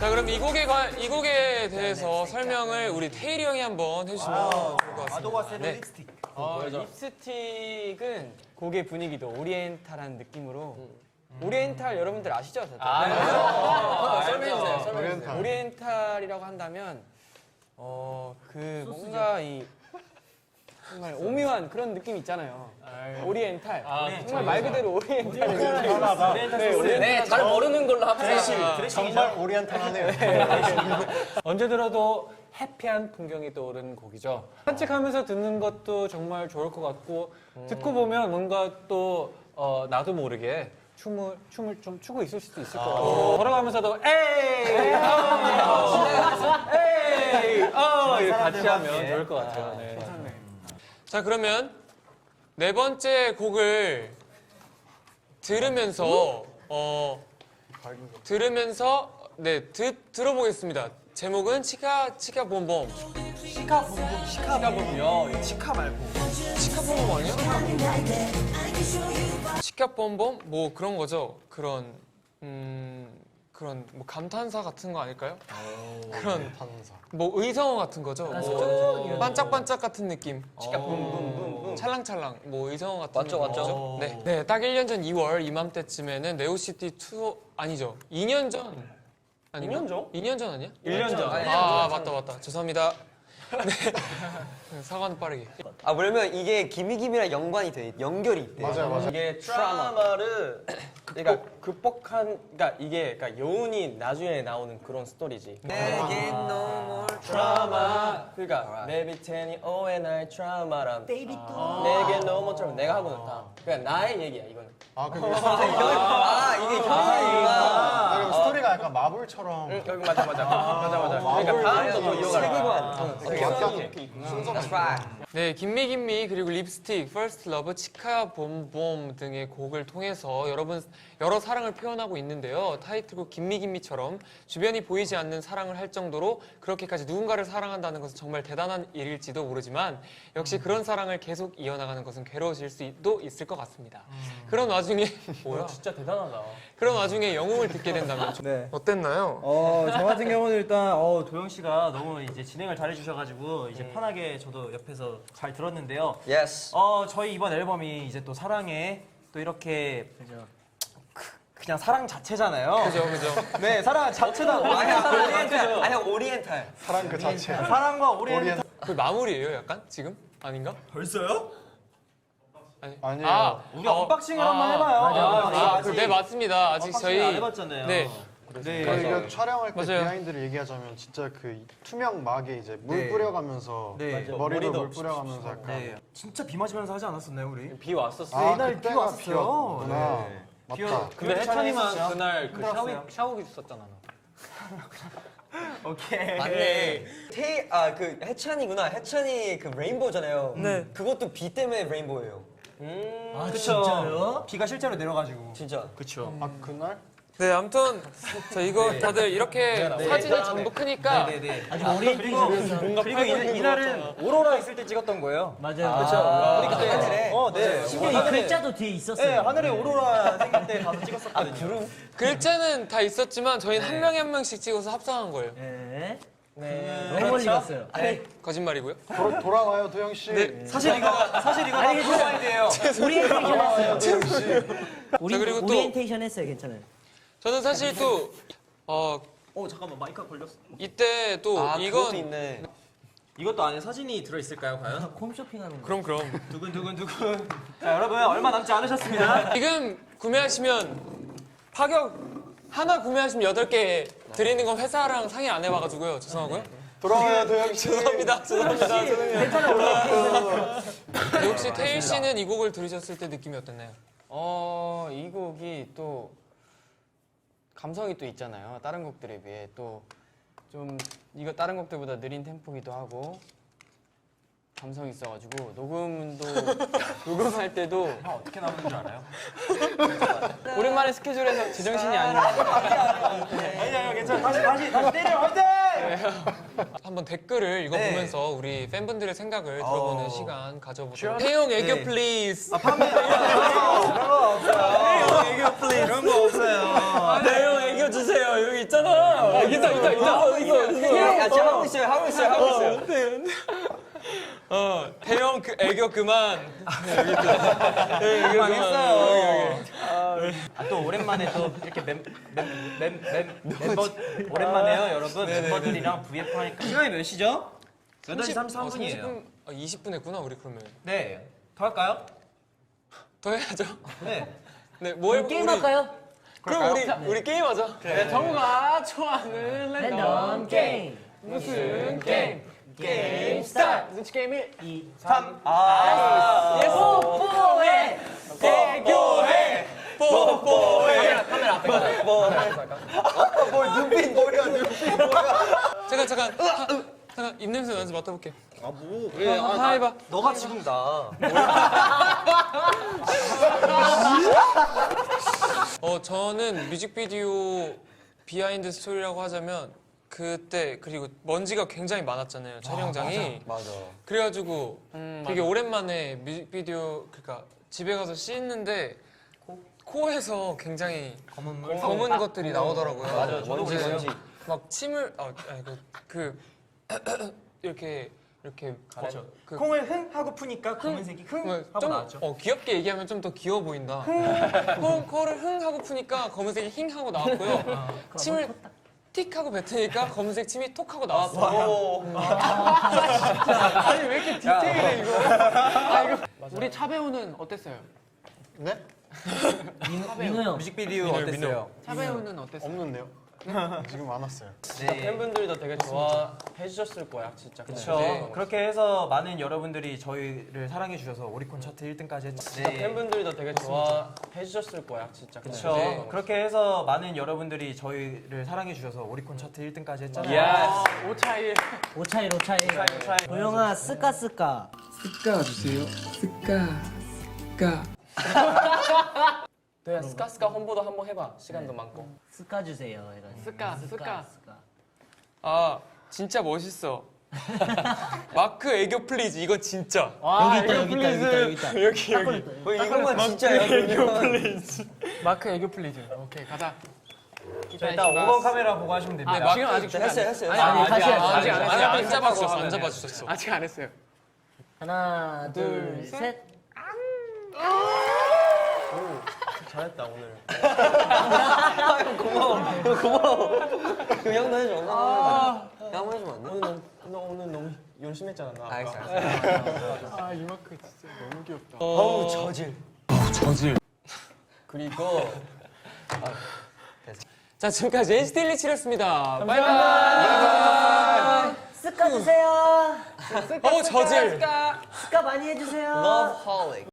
자 그럼 이 곡에 관- 이 곡에 대해서 설명을 우리 테일이 형이 한번 해주시면 좋을 것 같습니다. 네. 어, 립스틱은 곡의 분위기도 오리엔탈한 느낌으로 오리엔탈 여러분들 아시죠? 다들? 설명해주세요. 오리엔탈. 오리엔탈이라고 한다면 어 그 뭔가 이 정말 오묘한 그런 느낌 있잖아요. 오리엔탈. 정말 말 그대로 오리엔탈 느낌. 네, 오리엔탈. 네, 잘 모르는 걸로 합시다. 정말 오리엔탈하네요. 언제 들어도 해피한 풍경이 떠오르는 곡이죠. 산책하면서 듣는 것도 정말 좋을 것 같고 듣고 보면 뭔가 또 어, 나도 모르게 춤을 춤을 좀 추고 있을 수도 있을 것 같아요. 걸어가면서도 에이, 어, 에이, 어 같이 하면 좋을 것 같아요. 네. 자 그러면 네 번째 곡을 들으면서 어 들으면서 네 듣, 들어보겠습니다. 제목은 치카 치카 봄봄. 치카 봄봄 치카 봄봄이요. 치카 말고 치카 봄봄 아니야? 치카 봄봄 뭐 그런 거죠. 그런 음 그런 뭐 감탄사 같은 거 아닐까요? 그런 뭐 의성어 같은 거죠. 뭐 반짝반짝 같은 느낌. 봄봄봄 찰랑찰랑 뭐 의성어 같은 맞죠, 맞죠. 거죠. 네. 네, 딱 1년 전 2월 이맘때쯤에는 네오시티 투어 아니죠. 2년 전. 아닌가? 2년 전? 2년 전 아니야? 1년 전. 아, 맞다 맞다. 죄송합니다. 네. 사과는 빠르게. 아, 왜냐면 이게 기미기미랑 연관이 돼, 연결이 있대. 맞아요, 맞아요. 이게 트라우마를 그러니까 극복한 그러니까 이게 그러니까 여운이 나중에 나오는 그런 스토리지. 내게 너무 트라우마 그러니까 내 밑에니 오해나의 트라우마란 내게 너무 트라우마 내가 하고는 다 그러니까 나의 얘기야 이거는 아, 그게 아, 이게. 아, 그럼 스토리가 약간 마블처럼. 여기 맞아 맞아. 맞아 맞아. 그러니까 다음도 또 이어가 That's right. 네, 김미 김미 그리고 립스틱, 퍼스트 러브, 치카 봄봄 등의 곡을 통해서 여러분 여러 사랑을 표현하고 있는데요. 타이틀곡 김미 김미처럼 주변이 보이지 않는 사랑을 할 정도로 그렇게까지 누군가를 사랑한다는 것은 정말 대단한 일일지도 모르지만 역시 그런 사랑을 계속 이어나가는 것은 괴로워질 수도 있을 것 같습니다. 그런 와중에 뭐야? 진짜 대단하다. 그런 와중에 영웅을 듣게 된다면 좀 네. 어땠나요? 어, 저 같은 경우는 일단 어, 도영 씨가 너무 이제 진행을 잘해 주셔 가지고 이제 편하게 저도 옆에서 잘 들었는데요. Yes. 어, 저희 이번 앨범이 이제 또 사랑에 또 이렇게 그- 그냥 사랑 자체잖아요. 그죠, 그죠. 네, 사랑 자체다. 아니야, 오리엔탈. 아니야, 오리엔탈. 사랑 그 자체. 사랑과 오리엔탈. 그 마무리예요, 약간 지금 아닌가? 벌써요? 아니. 아니에요. 아, 우리 어, 언박싱을 한번 해봐요. 아, 그, 네 맞습니다. 아직 언박싱 저희 안 해봤잖아요. 네. 네. 저희가 촬영할 때 맞아요. 비하인드를 얘기하자면 진짜 그 투명 막에 이제 물 네. 뿌려가면서 네. 머리도, 머리도 물 뿌려가면서 약간 네. 진짜 비 맞으면서 하지 않았었나요, 우리? 비 왔었어. 아 이날 그때가 비 왔어요. 비였구나. 네. 맞다. 근데 해찬이만 그날 그. 샤워 샤워기 있었잖아. 오케이. 맞네. 태, 아, 그 해찬이구나. 해찬이 그 레인보우잖아요. 네. 그것도 비 때문에 레인보우예요. 아, 진짜요? 비가 실제로 내려가지고. 진짜. 그쵸. 아 그날? 네, 아무튼 저 이거 다들 이렇게 사진이 전부 크니까 네네. 아주 오리엔테이션에서 뭔가 그리고 이, 이날은 오로라 있을 때 찍었던 거예요. 맞아요. 그쵸. 우리 그때 하늘에? 어, 네. 심지어 이 글자도 뒤에 있었어요. 네, 하늘에 오로라 생길 때 가서 찍었었거든요. 글자는 다 있었지만 저희는 한 명에 한 명씩 찍어서 합성한 거예요. 네. 네. 너무 멀리 갔어요. 거짓말이고요. 돌아, 돌아와요 도영 씨. 네. 사실 이거 사실 이거 다 프로마이드예요. 오리엔테이션 했어요. 우리 자, 그리고 또- 오리엔테이션 했어요. 괜찮아요. 저는 사실 또 어, 어 잠깐만 마이크가 걸렸어. 이때 또 아, 이건 있네. 이것도 안에 사진이 들어 있을까요, 과연? 홈쇼핑하는 거. 그럼 그럼 두근 두근 두근. 자, 여러분 얼마 남지 않으셨습니다. 지금 구매하시면 파격 하나 구매하시면 여덟 개 드리는 건 회사랑 상의 안 해봐가지고요. 죄송하고요. 돌아와요 도영 씨. 죄송합니다. 죄송합니다. 죄송해요. 네, 혹시 태일 씨는 이 곡을 들으셨을 때 느낌이 어땠나요? 어, 이 곡이 또 감성이 또 있잖아요. 다른 곡들에 비해 또 좀 이거 다른 곡들보다 느린 템포기도 하고 감성이 있어가지고 녹음도 녹음할 때도 어떻게 나오는 줄 알아요? 오랜만에 스케줄에서 제정신이 아니에요. 아니야, 괜찮아. 다시 다시 다시 때려. 화이팅! 한번 댓글을 네. 읽어보면서 우리 팬분들의 생각을 들어보는 시간 가져보도록 네. 태용 애교 플리즈 이런 거 없어요. 태용 애교 주세요. 여기 있잖아. 있다 있다 있다. 야 지금 하고 있어요. 하고 있어요. 하고 있어요. 어 태용 그 애교 그만 망했어요. 아, 또 오랜만에 또 이렇게 멤멤 멤 멤버 오랜만에요, 여러분. 멤버들이랑 VF 하니까 시간이 몇 시죠? 8시 33분이에요. 30분, 아, 20분 했구나 우리 그러면 네. 더 할까요? 더 해야죠 네. 네뭐 해볼 게임 할까요? 그럼 우리 우리 게임하자 네, 정우가 좋아하는 랜덤 게임. 무슨 게임? 게임 스타트. 무슨 게임이? 2, 3. 아, 뽀뽀해. 애교해 뽀뽀해. 뭐 눈빛 뭐야 눈빛 뭐야. 잠깐 잠깐. 하, 잠깐 입냄새 나는지 맡아볼게. 아 뭐? 예, 아, 다 해봐. 너가 지금다. 어 저는 뮤직비디오 비하인드 스토리라고 하자면 그때 그리고 먼지가 굉장히 많았잖아요 촬영장이. 맞아. 그래가지고 되게 오랜만에 뮤직비디오 그러니까 집에 가서 씻는데 코에서 굉장히 검은 물 검은 것들이 나오더라고요. 맞아, 저도 먼지 그래요. 막 침을 아 아니 그, 그 이렇게 이렇게 그렇죠. 그, 콩을 흥 하고 푸니까 검은색이 흥 뭐 하고 좀 나왔죠. 어, 귀엽게 얘기하면 좀 더 귀여워 보인다. 코, 코를 흥 하고 푸니까 검은색이 힝 하고 나왔고요. 침을 틱 하고 뱉으니까 검은색 침이 톡 하고 나왔어요. 아니 왜 이렇게 디테일해 이거? 아 이거 우리 차 배우는 어땠어요? 네? 민호 형. 뮤직비디오 어땠어요? 차 배우는 어땠어요? 없는데요? 지금 안 왔어요. 네. 팬분들도 되게 좋아해 주셨을 거야, 진짜. 그렇죠. 네. 그렇게 해서 많은 여러분들이 저희를 사랑해 주셔서 오리콘 차트 1등까지 했죠. 네. 팬분들도 되게 좋아해 주셨을 거야, 진짜. 그렇죠. 네. 그렇게 해서 많은 여러분들이 저희를 사랑해 주셔서 오리콘 차트 1등까지 했잖아요. 야, 오차이 오차이 오차이. 오차이. 도영아 스까 스까. 너야 스카스카 홈보도 한번 해봐. 시간도 많고. 스까 주세요. 이런. 스까. 스까. 아 진짜 멋있어. 마크 애교 플리즈 이거 진짜. 여기 있다 여기 있다 여기 있다 여기 있다. 여기 여기. 뭐 이것만 진짜야. 그러면. 마크 애교 플리즈. 오케이 가자. 자, 일단 5번 카메라 보고 하시면 됩니다. 네, 마크 지금 아직 했어요 했어요. 아니, 아니, 아니, 다시 해야지, 아직 안 했어요. 안 잡아주셨어 안 잡아주셨어. 아직 안 했어요. 하나 둘 셋. 잘했다 오늘. 그 형도 해줘. 형 한번 해주면 안 돼? 오늘, 너 오늘 너무 열심히 했잖아, 나. 아까. 알겠어 알겠어. 아 이 마크 진짜 너무 귀엽다. 어우 저질. 그리고 자 지금까지 NCT 127였습니다. 바이바이. 스까 주세요. 어 저질. 스까 많이 해 주세요. Love holic.